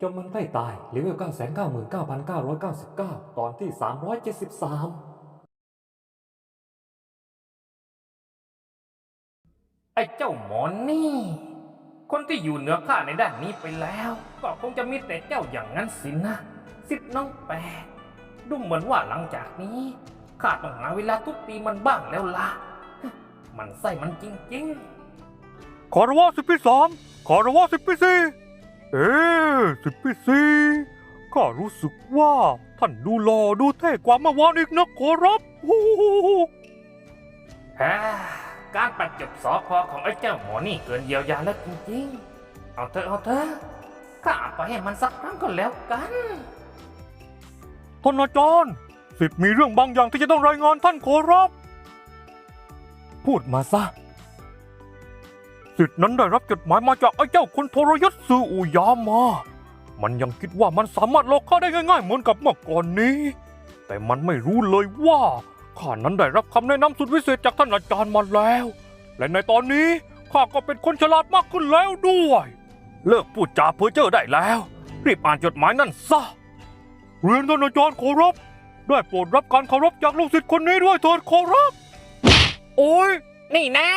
จมมันใกล้ตายเลเวล999,999 ตอนที่ 373 ไอ้เจ้าหมอนนี่ คนที่อยู่เหนือข้าในด้านนี้ไปแล้ว ก็คงจะมีแต่เจ้าอย่างนั้นสินะ สิทธิ์น้องแปะดูเหมือนว่าหลังจากนี้ ข้าต้องหาเวลาทุบตีมันบ้างแล้วล่ะ มันไส้มันจริงขอระวะสิบพี่สามขอระวะสิบพี่สี่ เอ๊ะสิบพี่สี่ข้ารู้สึกว่าท่านดูหล่อดูเท่กว่าเมื่อวานอีกนะขอรับโอ้โหๆฮ่าการปัดจบสอพอของไอ้เจ้าหมอนี่เกินเยียวยาแล้วจริงๆ เอาเถอะเอาเถอะข้าเอาไปให้มันสักครั้งก็แล้วกันท่านอาจารย์สิทธิ์มีเรื่องบางอย่างที่จะต้องรายงานท่านขอรับ พูดมาซะ สิทธิ์นั้นได้รับจดหมายมาจากไอ้เจ้าคนทรยศซืออุยามา มันยังคิดว่ามันสามารถหลอกข้าได้ง่ายๆเหมือนกับเมื่อก่อนนี้ แต่มันไม่รู้เลยว่าข้านั้นได้รับคำแนะนำสุดวิเศษจากท่านอาจารย์มาแล้ว และในตอนนี้ข้าก็เป็นคนฉลาดมากขึ้นแล้วด้วย เลิกพูดจาเพ้อเจ้อได้แล้ว รีบอ่านจดหมายนั่นซะ เรียนท่านอาจารย์ขอรับได้โปรดรับการเคารพจากลูกศิษย์คนนี้ด้วยเถิดขอรับ โอ้ยนี่แน่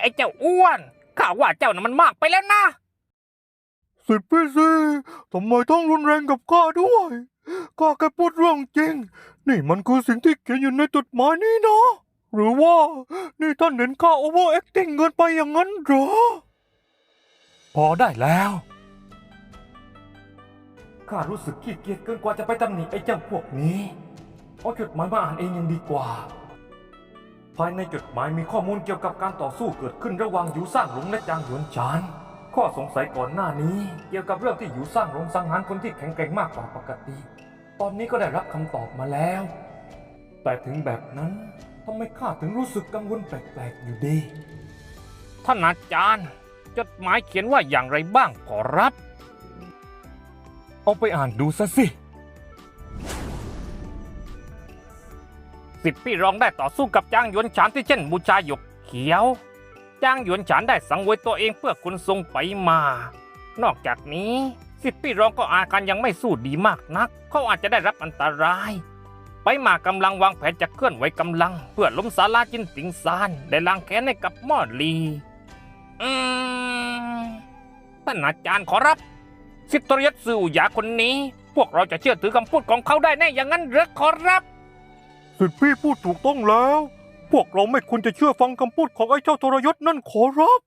ไอ้เจ้าอ้วน ข้าว่าเจ้าน่ะมันมากไปแล้วนะสิทธิ์พี่ซีทำไมต้องรุนแรงกับข้าด้วยข้าแค่พูดเรื่องจริง นี่มันคือสิ่งที่เขียนอยู่ในจดหมายนี้นะ หรือว่า นี่ท่านเห็นข้าโอเวอร์แอคติ้งเกินไปอย่างนั้นเหรอ พอได้แล้วข้ารู้สึกขี้เกียจเกินกว่าจะไปตำหนิไอ้เจ้าพวกนี้เอาจดหมายมาอ่านเองยังดีกว่า ภายในจดหมายมีข้อมูลเกี่ยวกับการต่อสู้เกิดขึ้นระหว่างหยูซ่างหลงและจางหยวนฉาน ข้อสงสัยก่อนหน้านี้ เกี่ยวกับเรื่องที่หยูซ่างหลงสังหารคนที่แข็งแกร่งมากกว่าปกติ ตอนนี้ก็ได้รับคำตอบมาแล้ว แต่ถึงแบบนั้นทำไมข้าถึงรู้สึกกังวลแปลกๆอยู่ดี ท่านอาจารย์ จดหมายเขียนว่าอย่างไรบ้างขอรับ เอาไปอ่านดูซะสิ สิทธิ์พี่รองได้ต่อสู้กับจางหยวนฉานที่เช่นบูชาหยกเขียว จางหยวนฉานได้สังเวยตัวเองเพื่อคุณทรงไปมา นอกจากนี้ สิทธิ์พี่รองก็อาการยังไม่สู้ดีมากนัก เขาอาจจะได้รับอันตราย ไปมากำลังวางแผนจะเคลื่อนไหวกำลัง เพื่อล้มสาลาจินติงซานได้ล้างแค้นให้กับมอดลี อืมท่านอาจารย์ขอรับ สิทธิยศสื่อยาคนนี้ พวกเราจะเชื่อถือคำพูดของเขาได้แน่อย่างนั้นหรือขอรับ สิทธิ์พี่พูดถูกต้องแล้ว พวกเราไม่ควรจะเชื่อฟังคำพูดของไอ้เจ้าทรยศนั่นขอรับ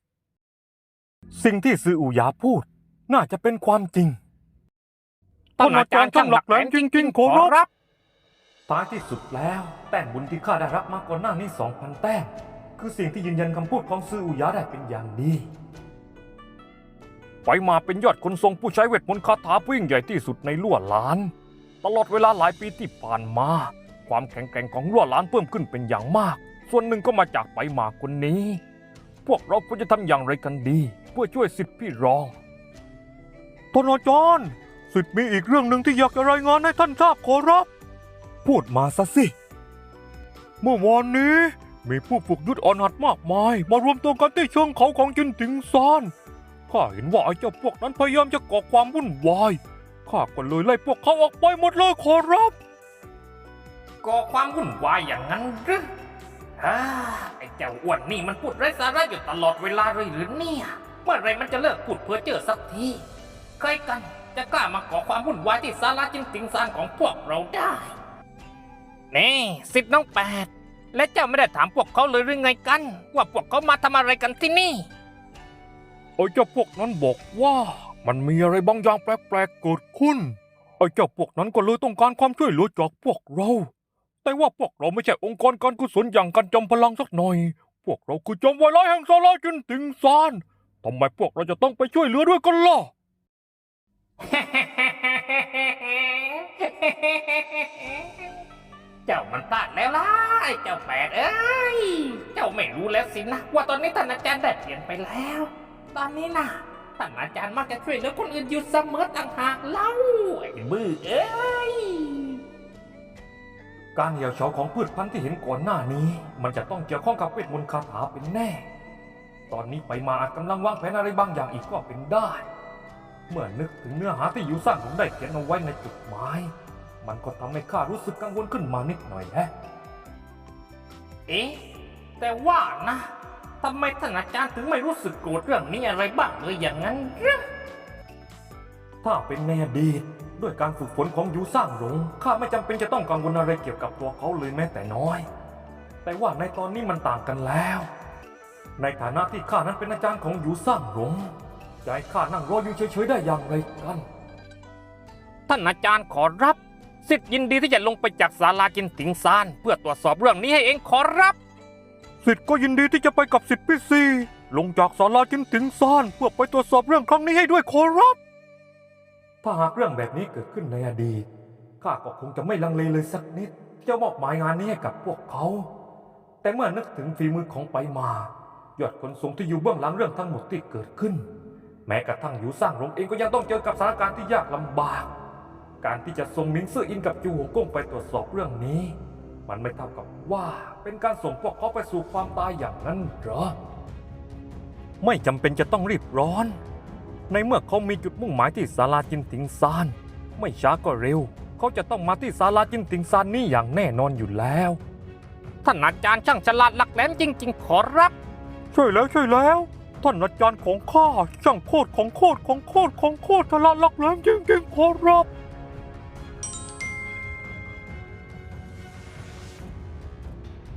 สิ่งที่ซืออูหยาพูด น่าจะเป็นความจริงท่านอาจารย์ช่างหลักแหลมจริงๆขอรับท้ายที่สุดแล้ว แต้มบุญที่ข้าได้รับมาก่อนหน้านี้2,000แต้มคือสิ่งที่ยืนยันคำพูดของซืออูหยาได้เป็นอย่างดีไปมาเป็นยอดคนทรงผู้ใช้เวทมนต์คาถาผู้ยิ่งใหญ่ที่สุดในลั่วหลาน ตลอดเวลาหลายปีที่ผ่านมา ความแข็งแกร่งของลั่วหลานเพิ่มขึ้นเป็นอย่างมาก ส่วนหนึ่งก็มาจากไปมาคนนี้ พวกเราควรจะทำอย่างไรกันดี เพื่อช่วยสิทธิพี่รองท่านอาจารย์สิทธิ์มีอีกเรื่องหนึ่งที่อยากจะรายงานให้ท่านทราบขอรับ พูดมาซะสิ เมื่อวานนี้มีผู้ฝึกยุทธอ่อนหัดมากมาย มารวมตัวกันที่เชิงเขาของจินติงซานข้าเห็นว่าไอ้เจ้าพวกนั้นพยายามจะก่อความวุ่นวายข้าก็เลยไล่พวกเขาออกไปหมดเลยขอรับ ก่อความวุ่นวายอย่างนั้นหรือฮ่าไอ้เจ้าอ้วนนี่มันพูดไร้สาระอยู่ตลอดเวลาเลยหรือเนี่ย เมื่อไรมันจะเลิกพูดเพ้อเจ้อสักทีใครกันจะกล้ามาก่อความวุ่นวายที่ศาลาจินติงซานของพวกเราได้นี่สิทธิ์น้องแปด และเจ้าไม่ได้ถามพวกเขาเลยหรือไงกัน ว่าพวกเขามาทำอะไรกันที่นี่ไอ้เจ้าพวกนั้นบอกว่ามันมีอะไรบางอย่างแปลกๆเกิดขึ้นไอ้เจ้าพวกนั้นก็เลยต้องการความช่วยเหลือจากพวกเรา แต่ว่าพวกเราไม่ใช่องค์กรการกุศลอย่างกันจอมพลังสักหน่อย พวกเราคือจอมวายร้ายแห่งซาลาจินติงซานทำไมพวกเราจะต้องไปช่วยเหลือด้วยกันล่ะ เจ้ามันพลาดแล้วล่ะไอ้เจ้าแปดเอ้ย เจ้าไม่รู้แล้วสินะว่าตอนนี้ท่านอาจารย์ได้เปลี่ยนไปแล้ว ตอนนี้นะท่านอาจารย์มักจะช่วยเหลือคนอื่นอยู่เสมอต่างหากเล่าไอ้บื้อเอ้ย การเหี่ยวเฉาของพืชพันธุ์ที่เห็นก่อนหน้านี้ มันจะต้องเกี่ยวข้องกับเวทมนต์คาถาเป็นแน่ ตอนนี้ไปมาอาจกำลังวางแผนอะไรบางอย่างอีกก็เป็นได้ เมื่อนึกถึงเนื้อหาที่ยูซ่างหลงได้เขียนเอาไว้ในจดหมาย มันก็ทำให้ข้ารู้สึกกังวลขึ้นมานิดหน่อยแฮะ เอ๊ะ แต่ว่านะทำไมท่านอาจารย์ถึงไม่รู้สึกโกรธเรื่องนี้อะไรบ้างเลยอย่างนั้นเหรอถ้าเป็นในอดีต ด้วยการฝึกฝนของยูซ่างหลงข้าไม่จำเป็นจะต้องกังวลอะไรเกี่ยวกับตัวเขาเลยแม้แต่น้อย แต่ว่าในตอนนี้มันต่างกันแล้ว ในฐานะที่ข้านั้นเป็นอาจารย์ของยูซ่างหลงจะให้ข้านั่งรออยู่เฉยๆได้อย่างไรกัน ท่านอาจารย์ขอรับสิทธิ์ยินดีที่จะลงไปจากศาลาจินติงซาน เพื่อตรวจสอบเรื่องนี้ให้เองขอรับ สิทธิ์ก็ยินดีที่จะไปกับสิทธิ์พี่ซีลงจากศาลาจินติงซาน เพื่อไปตรวจสอบเรื่องครั้งนี้ให้ด้วยขอรับ ถ้าหากเรื่องแบบนี้เกิดขึ้นในอดีตข้าก็คงจะไม่ลังเลเลยสักนิดที่จะมอบหมายงานนี้ให้กับพวกเขา แต่เมื่อนึกถึงฝีมือของไปมา ยอดคนสูงที่อยู่เบื้องหลังเรื่องทั้งหมดที่เกิดขึ้น แม้กระทั่งอยู่สร้างโรงเองก็ยังต้องเจอกับสถานการณ์ที่ยากลำบาก การที่จะส่งมิงซื่ออินกับจูหงกงไปตรวจสอบเรื่องนี้ มันไม่เท่ากับว่าเป็นการส่งพวกเขาไปสู่ความตายอย่างนั้นหรอ ไม่จำเป็นจะต้องรีบร้อน ในเมื่อเขามีจุดมุ่งหมายที่ศาลาจินติงซาน ไม่ช้าก็เร็ว เขาจะต้องมาที่ศาลาจินติงซานนี้อย่างแน่นอนอยู่แล้ว ท่านอาจารย์ช่างฉลาดหลักแหลมจริง ๆ ขอรับใช่แล้วใช่แล้ว ท่านอาจารย์ของข้าช่างโคตรของโคตรของโคตรของโคตรทะละลักแหลมจริงๆขอรับ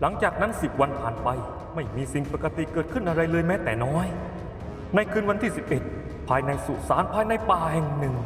หลังจากนั้นสิบวันผ่านไป ไม่มีสิ่งปกติเกิดขึ้นอะไรเลยแม้แต่น้อย ในคืนวันที่ 11 ภายในสุสานภายในป่าแห่งหนึ่ง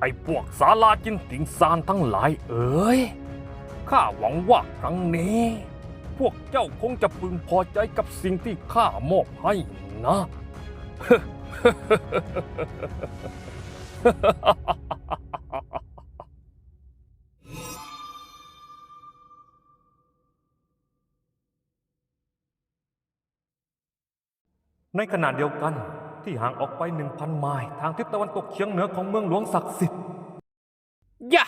ไอ้พวกศาลาจินติงซานทั้งหลายเอ๋ย ข้าหวังว่าครั้งนี้ พวกเจ้าคงจะพึงพอใจกับสิ่งที่ข้ามอบให้นะ ในขณะเดียวกันที่ห่างออกไป 1,000 ไมล์ทางทิศตะวันตกเฉียงเหนือของเมืองหลวงศักดิ์สิทธิ์ย่า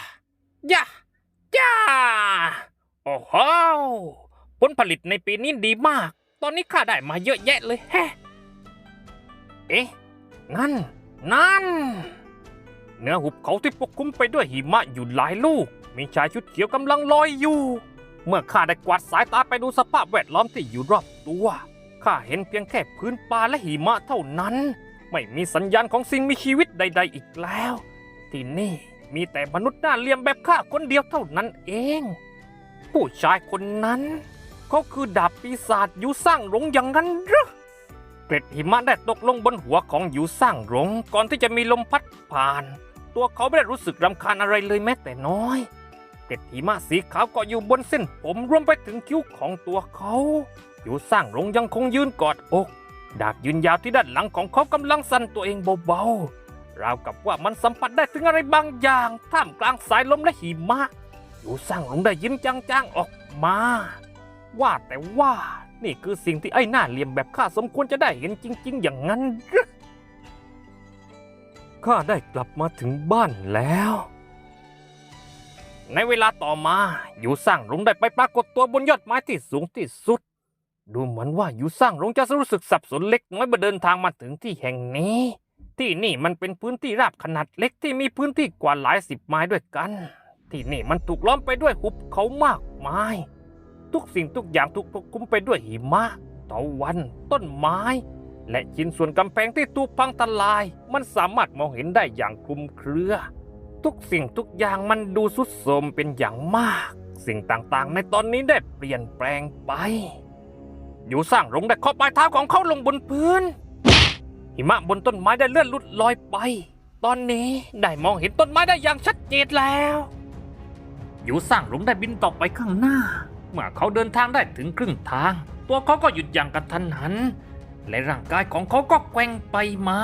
ย่าย่าโอ้โห ผลผลิตในปีนี้ดีมาก ตอนนี้ข้าได้มาเยอะแยะเลยแฮะเอ๊ะ นั่น นั่นเนื้อหุบเขาที่ปกคลุมไปด้วยหิมะอยู่หลายลูก มีชายชุดเขียวกำลังลอยอยู่ เมื่อข้าได้กวาดสายตาไปดูสภาพแวดล้อมที่อยู่รอบตัว ข้าเห็นเพียงแค่พื้นป่าและหิมะเท่านั้น ไม่มีสัญญาณของสิ่งมีชีวิตใด ๆ อีกแล้ว ที่นี่มีแต่มนุษย์หน้าเลี่ยมแบบข้าคนเดียวเท่านั้นเอง ผู้ชายคนนั้น เขาคือดาบปีศาจยูสร้างหลงอย่างนั้นหรือเกล็ดหิมะได้ตกลงบนหัวของยูสร้างหลงก่อนที่จะมีลมพัดผ่าน ตัวเขาไม่ได้รู้สึกรำคาญอะไรเลยแม้แต่น้อย เกล็ดหิมะสีขาวเกาะอยู่บนเส้นผมรวมไปถึงคิ้วของตัวเขายูสร้างหลงยังคงยืนกอดอกดาบยืนยาวที่ด้านหลังของเขากำลังสั่นตัวเองเบาๆราวกับว่ามันสัมผัสได้ถึงอะไรบางอย่างท่ามกลางสายลมและหิมะยูสร้างหลงได้ยิ้มจางๆออกมา ว่าแต่ว่า นี่คือสิ่งที่ไอ้หน้าเหลี่ยมแบบข้าสมควรจะได้เห็นจริง ๆ อย่างนั้นหรือข้าได้กลับมาถึงบ้านแล้ว ในเวลาต่อมาอยู่สร้างหลงได้ไปปรากฏตัวบนยอดไม้ที่สูงที่สุด ดูเหมือนว่าอยู่สร้างหลงจะรู้สึกสับสนเล็กน้อยเมื่อเดินทางมาถึงที่แห่งนี้ ที่นี่มันเป็นพื้นที่ราบขนาดเล็กที่มีพื้นที่กว่าหลายสิบไม้ด้วยกัน ที่นี่มันถูกล้อมไปด้วยหุบเขามากมาย ทุกสิ่งทุกอย่างถูกปกคลุมไปด้วยหิมะตะวัน ต้นไม้ และชิ้นส่วนกำแพงที่ถูกพังทลาย มันสามารถมองเห็นได้อย่างคลุมเครือ ทุกสิ่งทุกอย่างมันดูสุดโทรมเป็นอย่างมาก สิ่งต่างๆ ในตอนนี้ได้เปลี่ยนแปลงไป อยู่สร้างหลงได้เคาะปลายเท้าของเขาลงบนพื้น หิมะบนต้นไม้ได้เลื่อนลุดลอยไป ตอนนี้ได้มองเห็นต้นไม้ได้อย่างชัดเจนแล้ว อยู่สร้างหลงได้บินต่อไปข้างหน้า เมื่อเขาเดินทางได้ถึงครึ่งทาง ตัวเขาก็หยุดอย่างกระทันหัน และร่างกายของเขาก็แกว่งไปมา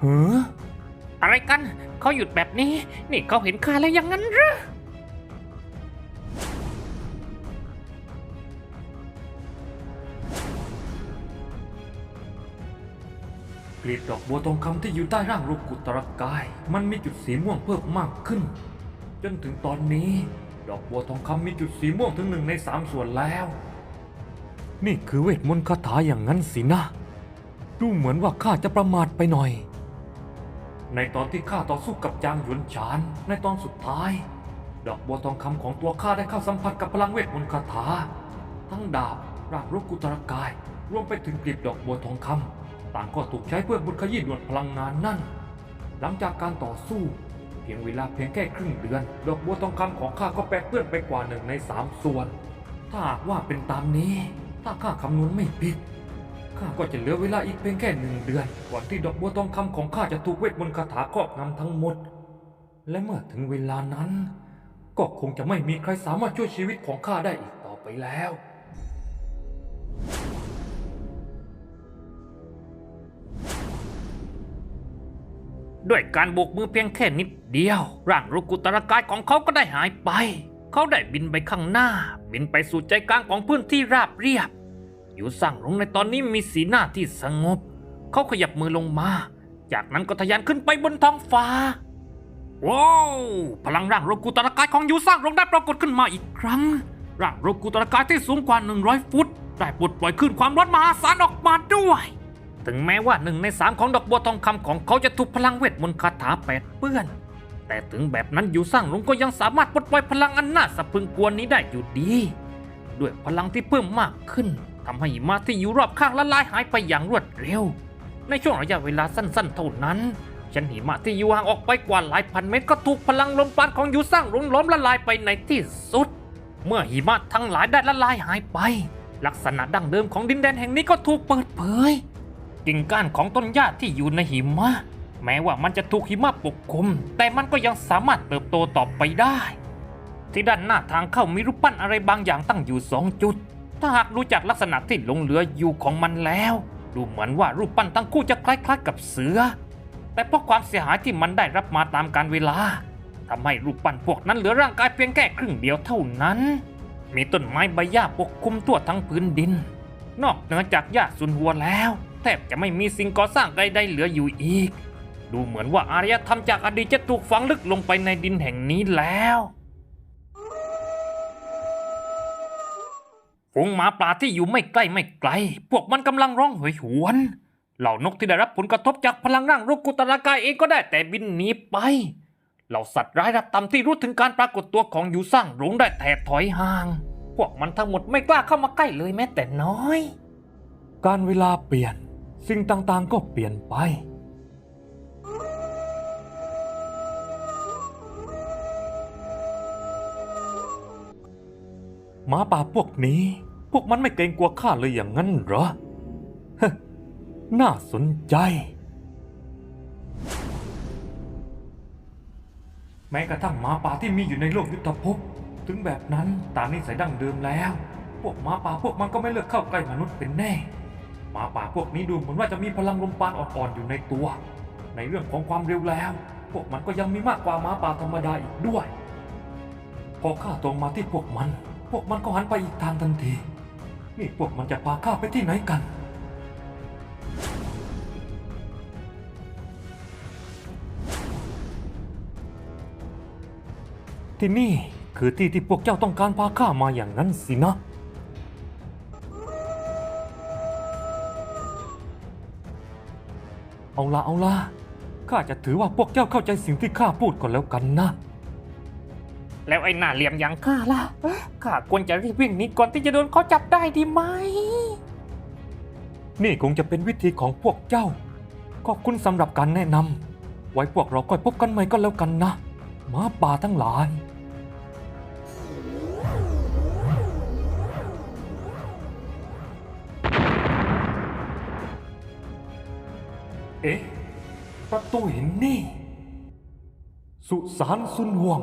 เฮ้ออะไรกันเขาหยุดแบบนี้ นี่เขาเห็นข้าแล้วอยังงั้นหรือลีดดอกบัวทองคำที่อยู่ใต้ร่างรูปกุตรกาย มันมีจุดสีม่วงเพิ่มมากขึ้น จนถึงตอนนี้ ดอกบัวทองคำมีจุดสีม่วงถึงหนึ่งในสามส่วนแล้ว นี่คือเวทมนต์คาถาอย่างนั้นสินะ ดูเหมือนว่าข้าจะประมาทไปหน่อย ในตอนที่ข้าต่อสู้กับจางหยวนฉาน ในตอนสุดท้าย ดอกบัวทองคำของตัวข้าได้เข้าสัมผัสกับพลังเวทมนต์คาถา ทั้งดาบร่างรูปกุตรกาย รวมไปถึงกลีบดอกบัวทองคำต่างก็ถูกใช้เพื่อบุญขยี้ด่วนพลังงานนั่น หลังจากการต่อสู้เพียงเวลาเพียงแค่ครึ่งเดือน ดอกบัวทองคำของข้าก็แปดเปื้อนไปกว่าหนึ่งในสามส่วน ถ้าหากว่าเป็นตามนี้ ถ้าข้าคำนวณไม่ผิดข้าก็จะเหลือเวลาอีกเพียงแค่หนึ่งเดือนก่อนที่ดอกบัวทองคำของข้าจะถูกเวทมนต์คาถาครอบงำทั้งหมด และเมื่อถึงเวลานั้น ก็คงจะไม่มีใครสามารถช่วยชีวิตของข้าได้อีกต่อไปแล้ว ด้วยการโบกมือเพียงแค่นิดเดียว ร่างรุกุตรกายของเขาก็ได้หายไป เขาได้บินไปข้างหน้า บินไปสู่ใจกลางของพื้นที่ราบเรียบ อยู่สั่งลงในตอนนี้มีสีหน้าที่สงบ เขาขยับมือลงมา จากนั้นก็ทะยานขึ้นไปบนท้องฟ้า ว้าวพลังร่างโรกุตรกายของยูสร้างลงได้ปรากฏขึ้นมาอีกครั้ง ร่างโรกุตรกายที่สูงกว่า 100 ฟุต ได้ปลดปล่อยขึ้นความร้อนมหาศาลออกมาด้วย ถึงแม้ว่าหนึ่งในสามของดอกบัวทองคำของเขาจะถูกพลังเวทมนต์คาถาแปดเปื้อน แต่ถึงแบบนั้นอยูสร้างลุงก็ยังสามารถปลดปล่อยพลังอันน่าสะพรึงกวนนี้ได้อยู่ดี ด้วยพลังที่เพิ่มมากขึ้นทำให้หิมะที่อยู่รอบข้างละลายหายไปอย่างรวดเร็ว ในช่วงระยะเวลาสั้นๆ เท่านั้นชั้นหิมะที่อยู่ห่างออกไปกว่าหลายพันเมตรก็ถูกพลังลมปาณของยูสร้างลุงล้มละลายไปในที่สุด เมื่อหิมะทั้งหลายได้ละลายหายไป ลักษณะดั้งเดิมของดินแดนแห่งนี้ก็ถูกเปิดเผย กิ่งก้านของต้นหญ้าที่อยู่ในหิมะ แม้ว่ามันจะถูกหิมะปกคลุม แต่มันก็ยังสามารถเติบโตต่อไปได้ ที่ด้านหน้าทางเข้ามีรูปปั้นอะไรบางอย่างตั้งอยู่สองจุด ถ้าหากรู้จักลักษณะที่หลงเหลืออยู่ของมันแล้ว ดูเหมือนว่ารูปปั้นทั้งคู่จะคล้ายๆกับเสือ แต่เพราะความเสียหายที่มันได้รับมาตามการเวลาทำให้รูปปั้นพวกนั้นเหลือร่างกายเพียงแค่ครึ่งเดียวเท่านั้น มีต้นไม้ใบหญ้าปกคลุมทั่วทั้งพื้นดิน นอกเหนือจากหญ้าสุนหัวแล้ว แทบจะไม่มีสิ่งก่อสร้างใดๆเหลืออยู่อีก ดูเหมือนว่าอารยธรรมจากอดีตจะถูกฝังลึกลงไปในดินแห่งนี้แล้วฝูงหมาป่าที่อยู่ไม่ใกล้ไม่ไกล พวกมันกำลังร้องโหยหวน เหล่านกที่ได้รับผลกระทบจากพลังร่างรุกกุตรากายเองก็ได้แต่บินหนีไป เหล่าสัตว์ร้ายระบต่ำที่รู้ถึงการปรากฏตัวของอยู่สร้างหลงได้แถบถอยห่าง พวกมันทั้งหมดไม่กล้าเข้ามาใกล้เลยแม้แต่น้อย การเวลาเปลี่ยน สิ่งต่างๆก็เปลี่ยนไป หมาป่าพวกนี้ พวกมันไม่เกรงกลัวข้าเลยอย่างนั้นเหรอฮน่าสนใจ แม้กระทั่งหมาป่าที่มีอยู่ในโลกยุทธภพ ถึงแบบนั้นตามนิสัยดั้งเดิมแล้ว พวกหมาป่าพวกมันก็ไม่เลือกเข้าใกล้มนุษย์เป็นแน่ หมาป่าพวกนี้ดูเหมือนว่าจะมีพลังลมปราณอ่อนๆอยู่ในตัว ในเรื่องของความเร็วแล้ว พวกมันก็ยังมีมากกว่าหมาป่าธรรมดาอีกด้วย พอข้าตรงมาที่พวกมัน พวกมันก็หันไปอีกทางทันที นี่พวกมันจะพาข้าไปที่ไหนกันที่นี่คือที่ที่พวกเจ้าต้องการพาข้ามาอย่างนั้นสินะ เอาละเอาละข้าจะถือว่าพวกเจ้าเข้าใจสิ่งที่ข้าพูดก่อนแล้วกันนะ แล้วไอ้หน้าเหลี่ยมอย่างข้าล่ะข้าควรจะรีบวิ่งหนีก่อนที่จะโดนเขาจับได้ดีไหม นี่คงจะเป็นวิธีของพวกเจ้า ขอบคุณสำหรับการแนะนำไว้พวกเราค่อยพบกันใหม่ก็แล้วกันนะหมาป่าทั้งหลาย เอ๊ะ ประตูหินนี่ สุสานซุนห่วง